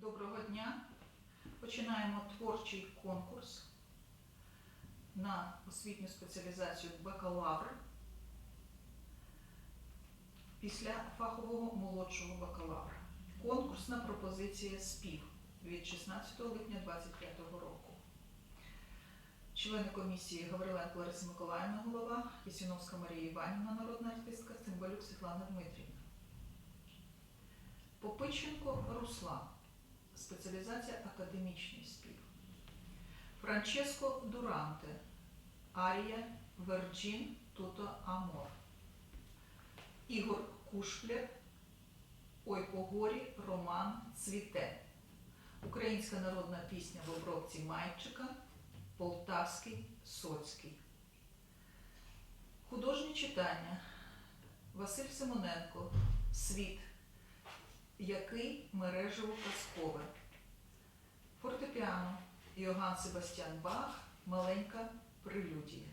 Доброго дня. Починаємо творчий конкурс на освітню спеціалізацію бакалавр після фахового молодшого бакалавра. Конкурсна пропозиція спів від 16 липня 2025 року. Члени комісії Гавриленко Лариса Миколаївна, голова, Кисіновська Марія Іванівна, народна артистка, Цимбалюк Світлана Дмитрівна. Попиченко Руслан. Спеціалізація академічний спів. Франческо Дуранте. Арія Верджін Туто Амор. Ігор Кушплєр. Ой по горі Роман Цвіте. Українська народна пісня в обробці Майчика. Полтавський Соцький. Художні читання. Василь Симоненко. Світ який мережево казкове. Фортепіано Йоган Себастьян Бах, маленька прелюдія.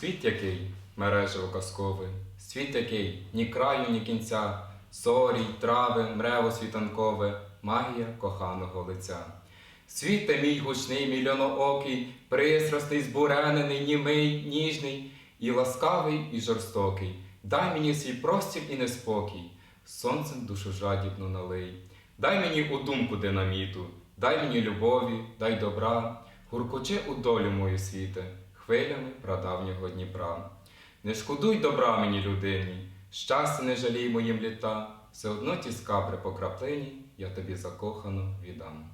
Світ який, мережево казковий, світ який ні краю, ні кінця, зорі, й трави, мрево світанкове, магія коханого лиця. Світе мій гучний, мільйоноокий, пристрасний, збуренений, німий, ніжний, і ласкавий, і жорстокий. Дай мені свій простір і неспокій, сонцем душу жадібну налий. Дай мені у думку динаміту, дай мені любові, дай добра, гуркочи у долю мою світе, хвилями прадавнього Дніпра. Не шкодуй добра мені, людині, щастя не жалій моїм літа, все одно ті скабри по краплині я тобі закохано віддам.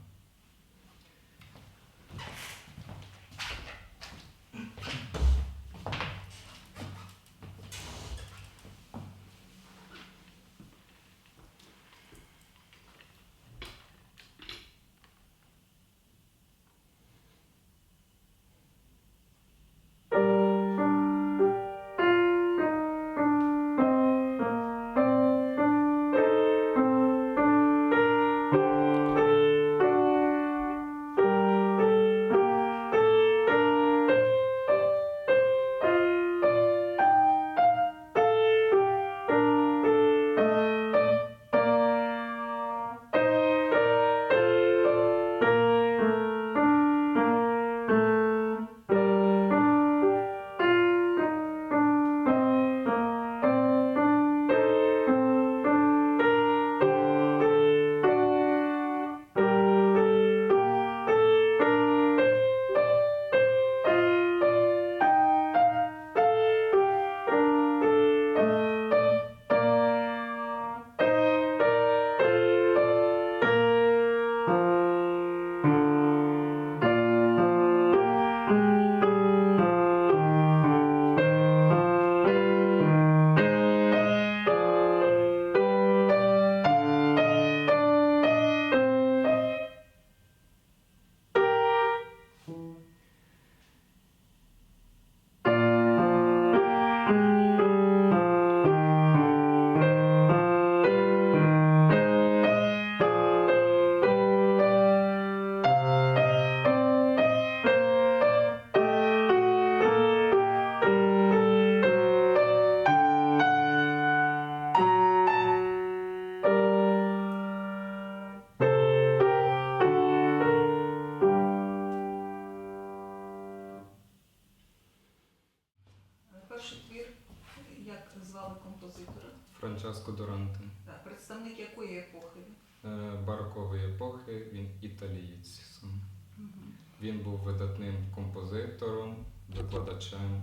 Викладачем.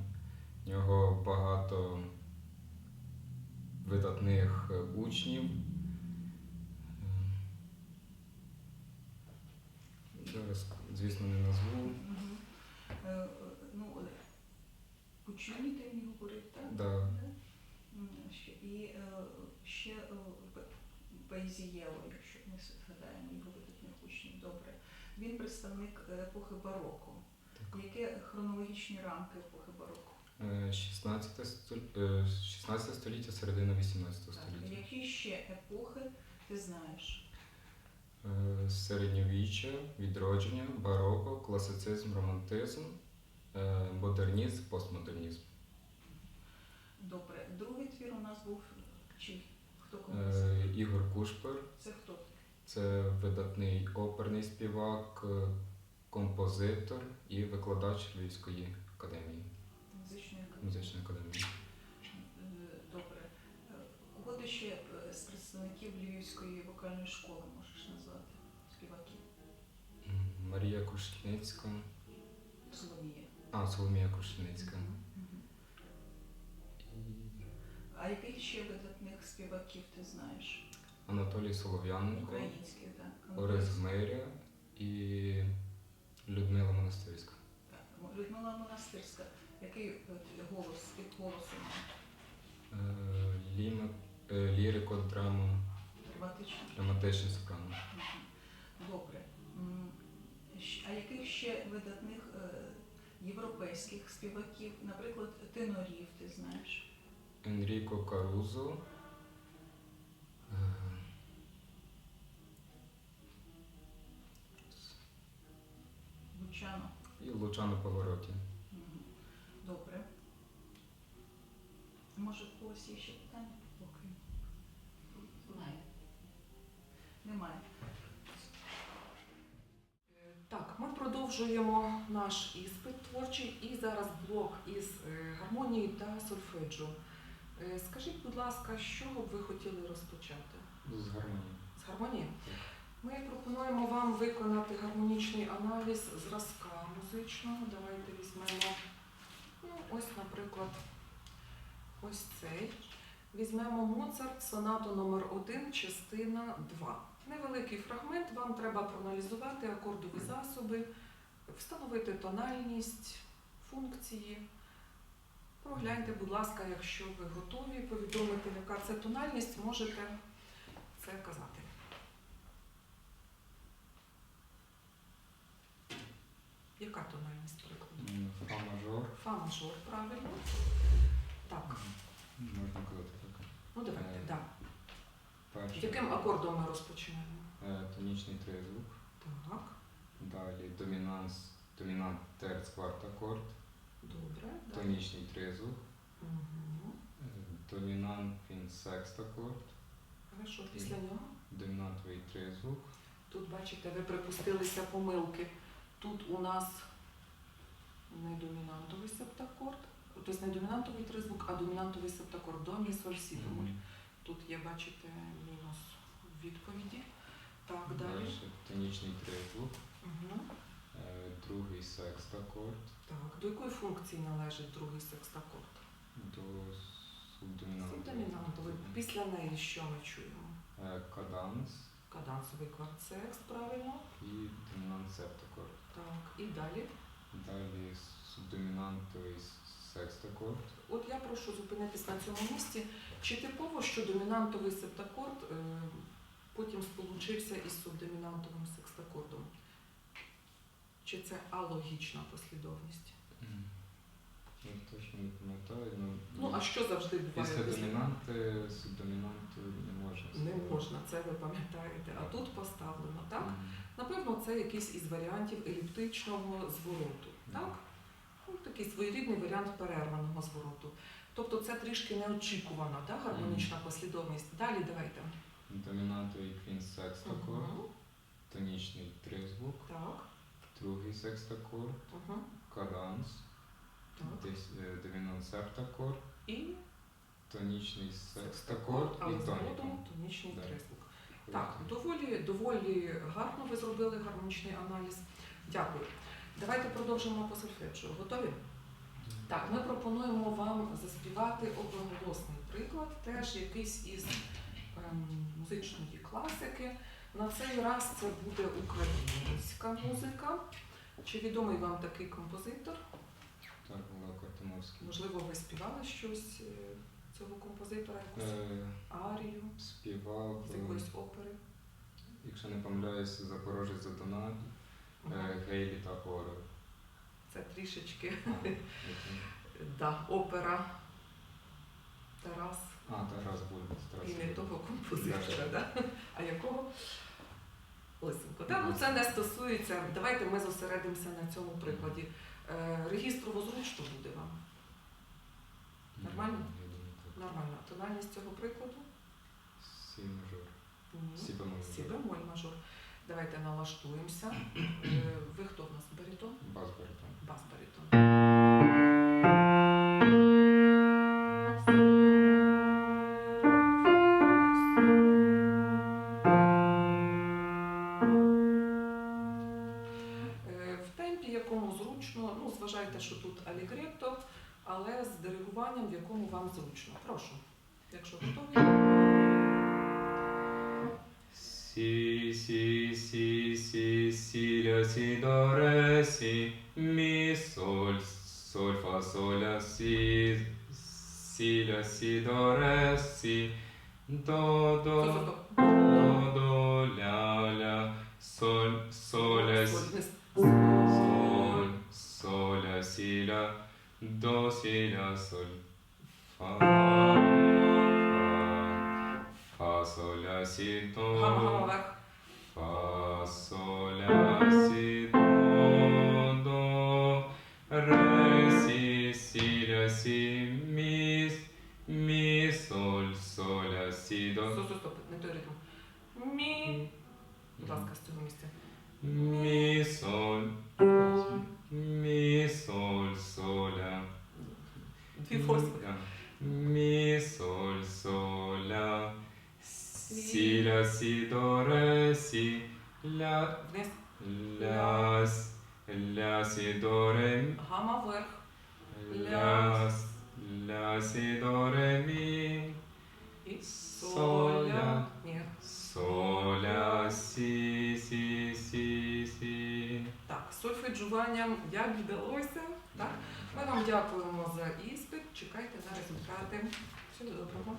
В нього багато видатних е, учнів. Е, Зараз, звісно, не назву. Е, Ну, е, Пучині говорив, так? Да. І ще е, якщо ми згадаємо його видатних учнів, добре. Він представник епохи бароко. Яке хронологічні рамки епохи? Е, 16 століття, 16 століття, середина 18 Так, століття. які ще епохи ти знаєш? Е, Середньовіччя, відродження, бароко, класицизм, романтизм, е, модернізм, постмодернізм. Добре. Другий твір у нас був чий? Хто? Е, Ігор Кушпер Це хто? це видатний оперний співак, композитор і викладач Львівської академії, Музичної академії. музичної академії. Е, Добре. Е, Кого ти ще е, з представників Львівської вокальної школи можеш назвати? Співаків? Марія Крушельницька. Соломія. А, Соломія Крушельницька. Мгм. А яких ще видатних співаків ти знаєш? Анатолій Солов'яненко, Українських, так? Орес Гмиря Який голос, під голосом? Е, Ліма, е, лірико, драма, Драматичний? драматичне сопрано. Добре. А яких ще видатних е, європейських співаків, наприклад, тенорів, ти знаєш? Енріко Карузо. Лучано? І Лучано Повороті. Добре. Може, в когось є ще питання? Поки. Немає. Немає. Так, ми продовжуємо наш іспит творчий і зараз блок із е, гармонії та сольфеджіо. Е, Скажіть, будь ласка, з чого б ви хотіли розпочати? З гармонії. З гармонії? Ми пропонуємо вам виконати гармонічний аналіз зразка музичного. Давайте візьмемо, ну, ось, наприклад, ось цей. Візьмемо Моцарт, сонату номер 1 частина 2. Невеликий фрагмент, вам треба проаналізувати акордові засоби, встановити тональність, функції. Прогляньте, будь ласка, якщо ви готові повідомити, яка це тональність, можете це казати. Яка тональність прикладу? М, Фа мажор. Фа мажор, правильно. Так, Можна казати так. ну давайте, Е, так. Перший. Яким акордом ми розпочинаємо? Е, Тонічний тризвук. Так, Далі домінанс, домінант терц кварт акорд. добре. далі. Тонічний тризвук. Мгм. Е, Домінант він секст акорд. Хорошо, після нього. Домінантовий тризвук. Тут, бачите, ви припустилися помилки. Тут у нас не домінантовий септакорд, тобто не домінантовий тризвук, а домінантовий септакорд до мі соль сі бемоль. Тут є, бачите, мінус відповіді. Так, далі. Тонічний тризвук. Угу. Другий секст акорд. Так, до якої функції належить другий секстакорд? До субдомінантового. Субдомінантовий. Після неї що ми чуємо? Е, Каданс Кадансовий квартсекст, правильно? і домінант септакорд. Так, і далі. Далі субдомінантовий секстакорд. От я прошу зупинитись на цьому місці. Чи типово, що домінантовий септакорд е, потім сполучився із субдомінантовим секстакордом? Чи це алогічна послідовність? М. Я точно не пам'ятаю. Ну, Ну, а що завжди буває? після домінанти субдомінанту не можна. Не можна, це ви пам'ятаєте. А тут поставлено, так? Мгм. Напевно, це якийсь із варіантів еліптичного звороту. Так? Ну, такий своєрідний варіант перерваного звороту. Тобто це трішки неочікувана так, гармонічна послідовність. Далі давайте. Домінантовий квін секстакорд. Мгм. Тонічний тризвук. Так. Другий секстакорд. Угу. Каданс. Так. Десь е, домінант. І Тонічний секстакорд але і згодом тонічний тризвук. Так, доволі, доволі гарно ви зробили гармонічний аналіз. Дякую. Давайте продовжимо по сольфеджіо. Готові? Так, ми пропонуємо вам заспівати одноголосний приклад, теж якийсь із ем, музичної класики. На цей раз це буде українська музика. Чи відомий вам такий композитор? Так, Олег Артемовський. Можливо, ви співали щось е, цього композитора, якусь Е, арію співав, з е, якоїсь опери? якщо не помиляюсь, Запорожець за Донат, Ага. е, Гейлі та Хори. Це трішечки А, да, опера Тарас А, Тарас Бульба. Тарас і не того композитора. Да. А якого? Лисенко. Да? Ну, це не стосується. Давайте ми зосередимося на цьому прикладі. Е, Регістрово зручно буде вам. Нормально? Нормально. Тональність цього прикладу? Сі мажор. Ні. Сі бемоль. Сі бемоль мажор. Давайте налаштуємося. Е, Ви хто в нас? Барітон? Бас баритон. Бас баритон. З в якому вам зручно. Прошу, якщо готові. Сі, сі, сі, сі, сі, ля, сі, до, ре, сі, мі, соль, соль, фа, соль, ля, сі, сі, ля, сі, до, ре, сі, до, до, до, до, ля, ля, соль, соль, ля, сі, соль, соль, ля, сі, ля, до, сі, ля, соль, фа, фа, фа, соль, ля, сі, до. Фа, соль, ля, сі, до, до, ре, сі, сі, ля, сі, мі, мі, соль, соль, ля, сі, до. Стоп, стоп, не той ритм. Мі. Будь ласка, з цього місця. Мі, соль, мі, соль, соля. Форси. Мі, соль, соля. Сі, ля, сі, до, ре, сі, ля, Вниз. Ля, с- ля, сі, до, ре, мі. Гама вверх. Ля, с- ля, сі, до, ре, мі. І Соля. соля. Ні. Соля, сі, сі, сі, сі. Так, сольфеджуванням як вдалося. Так? Ми вам дякуємо за іспит. Чекайте на результати. Всього доброго.